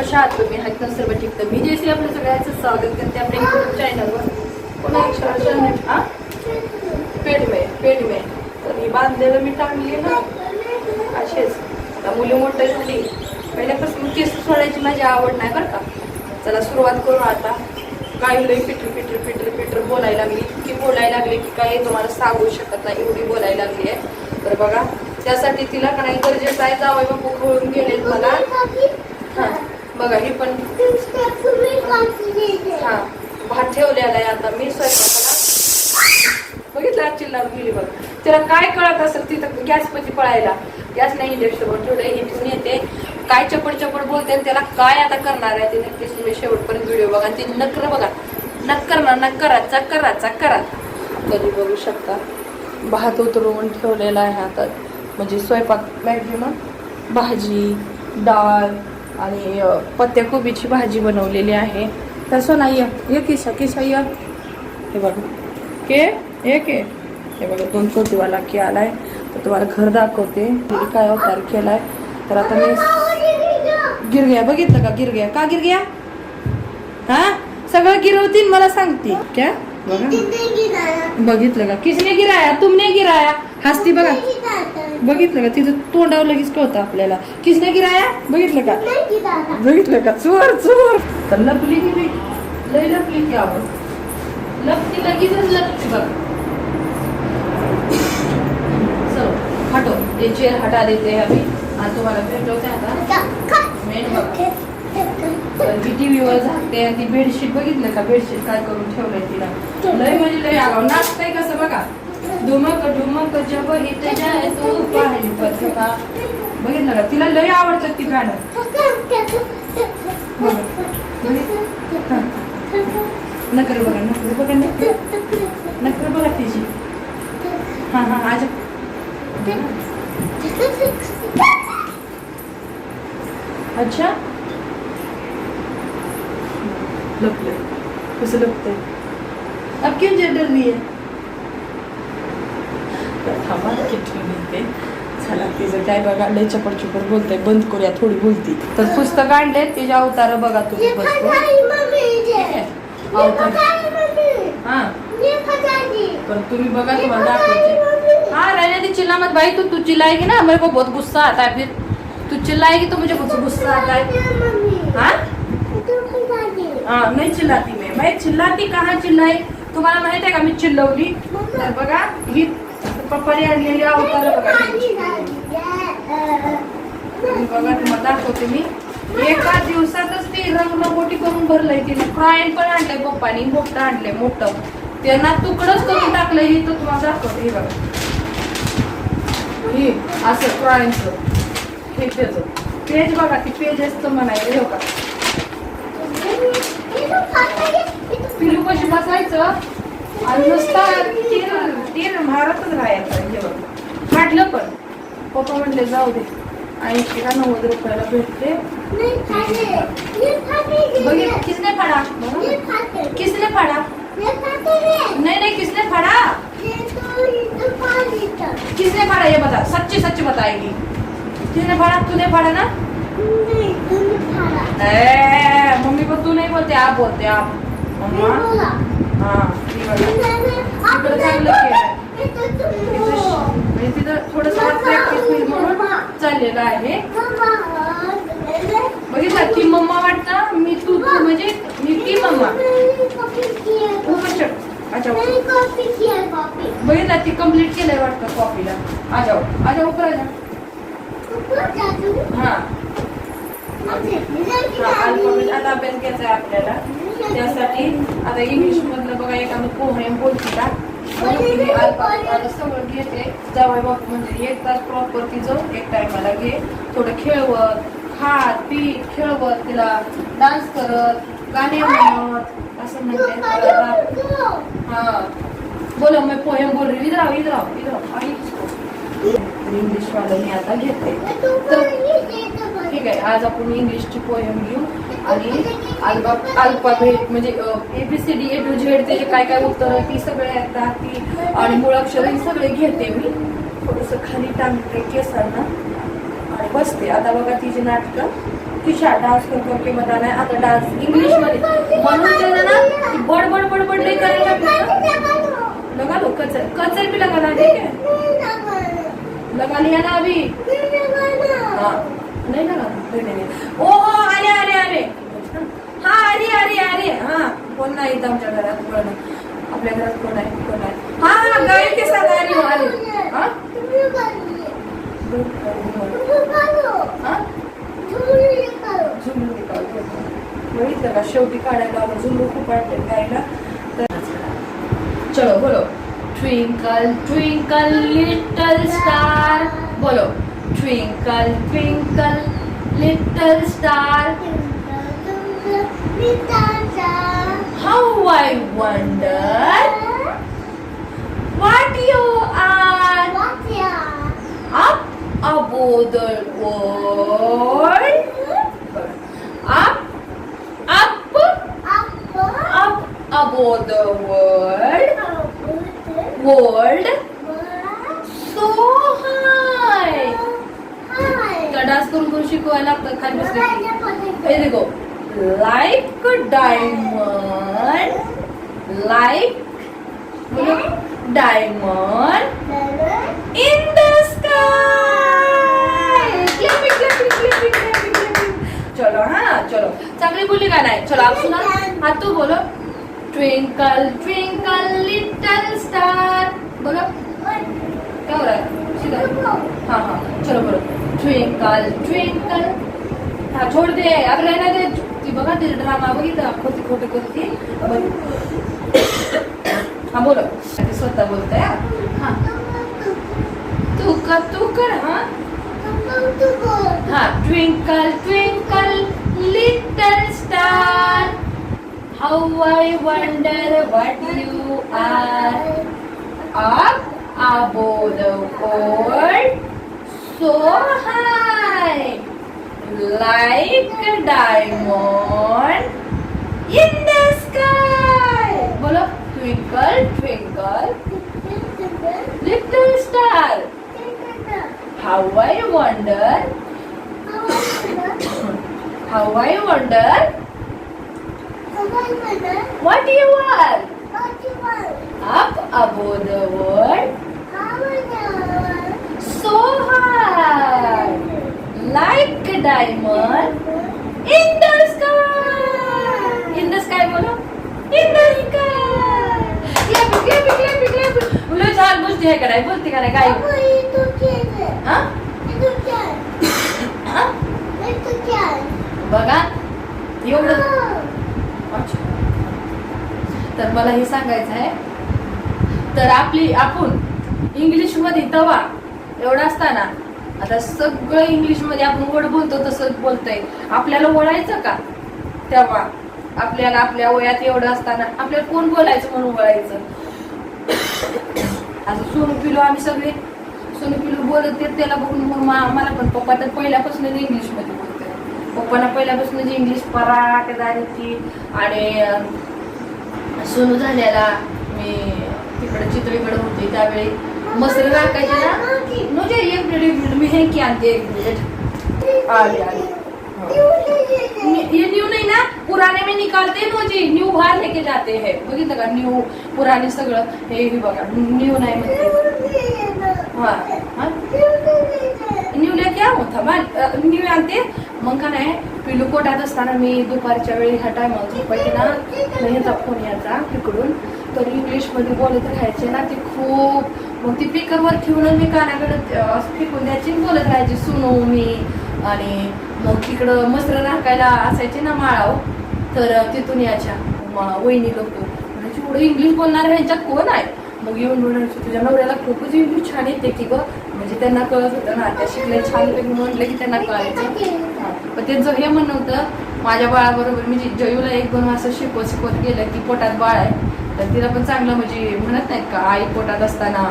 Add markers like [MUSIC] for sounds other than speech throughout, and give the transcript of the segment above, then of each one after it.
कशा आहात तुम्ही हात सर्व ठीक? तर मी जयश्री आपलं सगळ्यांचं स्वागत करते आपल्या युट्यूब चॅनलवर पुन्हा एक शाळा हा? पेडमे पेडमे. तर ही बांधलेलं मी टाकली ना असेच आता मुली मोठं झाली. पहिल्यापासून केस सोडायची माझी आवड नाही बरं का. चला सुरुवात करू आता. काय लई पिटर पिटर पिटर पिटर बोलायला लागली. की बोलायला लागली की काही तुम्हाला सांगू शकत नाही. एवढी बोलायला लागली आहे. तर बघा त्यासाठी तिला काही गरजेचं आहे जावं बापू खवळून गेलेत मला. हां. बघा हे पण हा भात ठेवलेला आहे आता. मी स्वयंपाकाला बघितलं चिल्ला गेली बघ. तिला काय कळत असेल तिथं गॅस पती पळायला? गॅस नाही इंडक्शनवर ठेवलं इथून येते. काय चपड चपड बोलते आणि त्याला काय आता करणार आहे ते नक्कीच तुम्ही शेवटपर्यंत व्हिडिओ बघा आणि ती नकर बघा. नक्कर ना नक्कराचा कराचा करा कधी बघू शकता. भात उतरवून ठेवलेला आहे आता. म्हणजे स्वयंपाक मॅक्झिमम भाजी डाळ आणि पत्त्याकोबीची भाजी बनवलेली आहे. तसं नाही ये किशा किसा या. हे बघा. के? एक आहे हे बघा दोन छोटीवाला की आलाय. तर तुम्हाला घर दाखवते. काय अवतार आहे तर आता मी गिरग्या बघितलं का? गिरग्या. का गिरग्या? हा? सगळं गिरवतील मला सांगते. क्या? बघा. बघितलं का? किसने गिराया? तुमने गिराया? हसती बघा. बघितलं का? तिथं तोंडावर लगेच कळतं आपल्याला. किसने गिराया बघितलं का? बघितलं का? चोर चोर. तर लपली की लय लपली की आवड. लपती लगेचच लपती बघ. चलो हटो ये चेअर हटा देते हैं अभी आणि तुम्हाला भेटवते आता. मेन बघ. ती ती टीव्हीवर झाकते आणि ती बेडशीट बघितलं का? बेडशीट काय करून ठेवलंय तिला? लय म्हणजे लय आगाव नाचतंय कसं बघा? धुमक धुमक जब हित जाय तो पाहिली पत्रका बघितलं का? तिला लय आवडतात ती गाणं. नकर बघा नकर बघा नकर नकर बघा तिची. हा हा आज अच्छा. लपलं कसं लपतंय? अब क्यों जे डर रही है? किती मिळते चला तिचं काय बघा लय चपड चपड बोलते बंद करूया थोडी बोलती. तर पुस्तक आणले तिचे अवतार बघा तुम्ही हा. पर तुम्ही बघा तुम्हाला दाखवते. हाँ रहने दे चिल्ला मत भाई तू तू चिल्लाएगी ना मेरे को बहुत गुस्सा आता है फिर तू चिल्लाएगी तो मुझे कुछ गुस्सा आता है? हाँ हाँ नहीं चिल्लाती मैं. मैं चिल्लाती कहाँ चिल्लाई? तुम्हाला माहीत आहे का मी चिल्लवली? तर बघा ही पप्पाने आणलेली अवतार बघा. बघा तुम्हाला दाखवते मी. एका दिवसातच ते रंगरंगोटी करून भरलंय तिने. फ्रायन पण आणलंय पप्पानी मोठं आणलंय मोठं. त्यांना तुकडच करून टाकलंय हे तर तुम्हाला दाखवते हे बघा. हे असं फ्रायनचं हे त्याचं. पेज बघा ती पेज असतं म्हणायचं हे बघा. पिलू कशी बसायचं? आणि नुसता पप्पा म्हणले जाऊ दे. ऐंशी का नव्वद रुपयाला भेटते? बघितलं किसने फाडा? किसने फाडा? नहीं नहीं किसने फाडा? किसने फाडा ये बता सच्ची सच्ची बताएगी किसने फाडा तूने फाडा ना? मम्मी को तू नहीं बोलते आप बोलते आप. मम्मा? हाँ केलंय. म्हणजे तिथं थोडंसं प्रॅक्टिस होईल म्हणून चाललेलं आहे. बघितलं की मम्मा वाटतं मी तू तू म्हणजे मी ती मम्मा? ऊपर अच्छा. बघितलं ती कंप्लीट केलंय वाटतं कॉपीला आ जाओ हो. आ जाओ ऊपर हो, आ हा अल्फाबेट आता अभ्यास घ्यायचा आहे आपल्याला. त्यासाठी आता इंग्लिश मधलं बघा एखादं पोहेम बोलते का म्हणून मी अल्फाबेट सगळं घेते जावई बापू म्हणजे एक तास प्रॉपर ती तिचं एक टायमाला घे थोडं खेळवत खात पीठ खेळवत तिला डान्स करत गाणे म्हणत असं म्हणते मला बोला बोलो मैं पोएम बोल रही हूँ इधर आओ इधर आओ इधर इंग्लिश वालं मी आता घेते तर ठीक आहे आज आपण इंग्लिशची पोएम घेऊ आणि अल्पा अल्फाबेट म्हणजे A B C D A to Z त्याचे काय काय उत्तर ती सगळे येतात ती आणि मुळाक्षर हे सगळे घेते मी. थोडंसं खाली टांगते केसांना आणि बसते. आता बघा तिची नाटकं तिच्या डान्स करतो की बताना नाही आता डान्स इंग्लिशमध्ये म्हणून त्यांना ना ती बडबड बडबड नाही करायला लगा लो कचर. कचर भी लगाना ठीक है लगा लिया ना अभी हाँ. नहीं लगा नहीं नहीं. ओ अरे अरे अरे. हा कोण नाही इथं आमच्या घरात कोण आपल्या घरात कोण आहे कोण आहे हा हा गाय के साथ अरे झुंबू बघितलं का शेवटी काढायला आलं झुंबू खूप वाटते गायला. तर चलो बोलो. ट्विंकल ट्विंकल लिटल स्टार बोलो. Twinkle twinkle little star how I wonder what you are up above the world up up up above the world world so high तर डान्स करून करून शिकवायला लागतं खाली बसले हे देखो like diamond like diamond in the sky. Clapping clapping clapping clapping clapping चलो हाँ चलो. चांगली बोली गाना है चलो आप सुना. हाँ तो बोलो. ट्विंकल ट्विंकल लिटल स्टार बोलो. क्या हो रहा है हाँ. हाँ चलो बोलो. ट्विंकल ट्विंकल हाँ छोड़ दे। अब रहना दे। ती बघा ते ड्रामा बघितला खोटी खोटी करते हाँ बोलो। ते स्वतः बोलताय हाँ। तू कर तू कर हाँ। हाँ twinkle twinkle little star how I wonder what you are up above the world so high like a diamond in the sky. बोलो twinkle twinkle little star. How I wonder how I wonder what you are? Up above the world so high like a diamond in the sky. In the sky बोलो. In the sky. Clap clap clap clap. बोलो छान गोष्टी आहे कराय बोलते का नाही? काय? हा? हा? बघा. एवढं. अच्छा. तर मला हे सांगायचं आहे. तर आपली आपण इंग्लिशमध्ये तवा एवढा असताना आता सगळं इंग्लिशमध्ये आपण वड बोलतो तसं बोलतंय. आपल्याला वळायचं का? तेव्हा आपल्याला आपल्या वयात एवढं असताना आपल्याला कोण बोलायचं म्हणून वळायचं? [COUGHS] आता सोनू पिलो आम्ही सगळे सोनू पिलो बोलत येत त्याला बघून मग मा- मला पण पप्पा तर पहिल्यापासून इंग्लिशमध्ये बोलतोय. पप्पांना पहिल्यापासून इंग्लिश पराठ आणि सोनू झाल्याला मी तिकडे चित्रीकडे होते त्यावेळी. मसर राखायचे ना? म्हणजे एक मिनिट मी हे की आणते एक मिनिट. आले आले. ये न्यू नहीं ना? पुराने में निकालते हैं जी न्यू बाहर लेके जाते हैं. बघितलं का? न्यू पुराने सगळं. हे बघा. न्यू नाही म्हणते. हा हा. न्यू लेके आओ थांबा. न्यू आणते. मग का नाही पिलू कोटात असताना मी दुपारच्या वेळी ह्या टायमाला झोपायचे ना ह्याचा फोन यायचा तिकडून तर इंग्लिशमध्ये बोलत राहायचे ना ती खूप. मग ती पिकरवर ठेवून मी कानाकडं असं फेकून द्यायची बोलत राहायची सुनो मी. आणि मग तिकडं मस्त्र राखायला असायचे ना माळाव हो. तर तिथून यायच्या. वहिनी लोक हो. म्हणजे एवढं इंग्लिश बोलणार ह्यांच्यात कोण आहे? मग येऊन म्हणायचं तुझ्या नवऱ्याला खूपच इंग्लिश छान येते की गं. म्हणजे त्यांना कळत होतं ना त्या शिकले छान म्हटलं की त्यांना कळायचं. पण त्यांचं हे म्हणणं होतं माझ्या बाळाबरोबर मी जयूला एक दोन असं शिकवत शिकवत गेलं की पोटात बाळ आहे. तर तिला पण चांगलं म्हणजे म्हणत नाहीत का आई पोटात असताना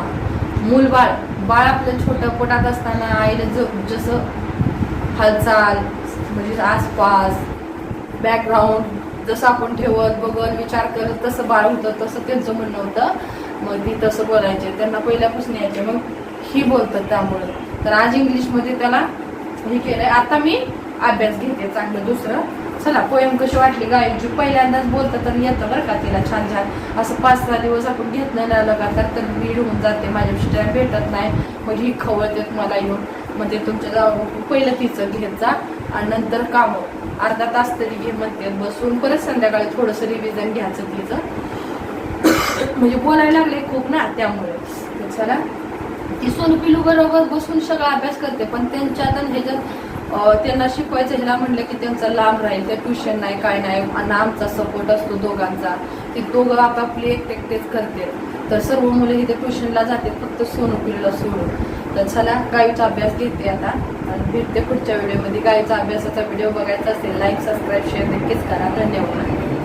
मूल बाळ बाळ आपलं छोटं पोटात असताना आईला ज जसं हालचाल म्हणजे आसपास बॅकग्राऊंड जसं आपण ठेवत बघत विचार करत तसं बाळ होतं तसं त्यांचं म्हणणं होतं. मग ती तसं बोलायचे त्यांना पहिल्यापासून यायचे. मग ही बोलतात त्यामुळं. तर आज इंग्लिशमध्ये त्याला हे केलं आता मी अभ्यास घेते चांगलं दुसरं. चला पोयम कशी वाटली गायची पहिल्यांदाच बोलतं तर येतं बरं का तिला छान छान. असं पाच सहा दिवस आपण घेतलं नाही लगातार तर रीड होऊन जाते माझ्या टाईम भेटत नाही. मग ही खवळतेत मला येऊन. मग ते तुमच्या जाऊ पहिलं तिचं घेत जा आणि नंतर कामं. अर्धा तास तरी घे म्हणते बसून परत संध्याकाळी थोडंसं रिव्हिजन घ्यायचं तिचं. म्हणजे बोलायला लागले खूप ना त्यामुळे. चला. ती सोनू पिलू बरोबर बसून सगळा अभ्यास करते पण त्यांच्यात आणि ह्याच्यात त्यांना शिकवायचं ह्याला म्हणलं की त्यांचा लांब राहील त्या ट्युशन नाही काय नाही आणि आमचा सपोर्ट असतो दोघांचा. ते दोघं आपापले एकटे एकटेच करते. तर सर्व मुलं इथे ट्युशनला जाते फक्त सोनू पिलूला सोडून. तर चला गाईचा अभ्यास घेते आता. आणि भेटते पुढच्या व्हिडिओमध्ये गाईचा अभ्यासाचा व्हिडिओ बघायचा असेल लाईक सबस्क्राईब शेअर नक्कीच करा. धन्यवाद.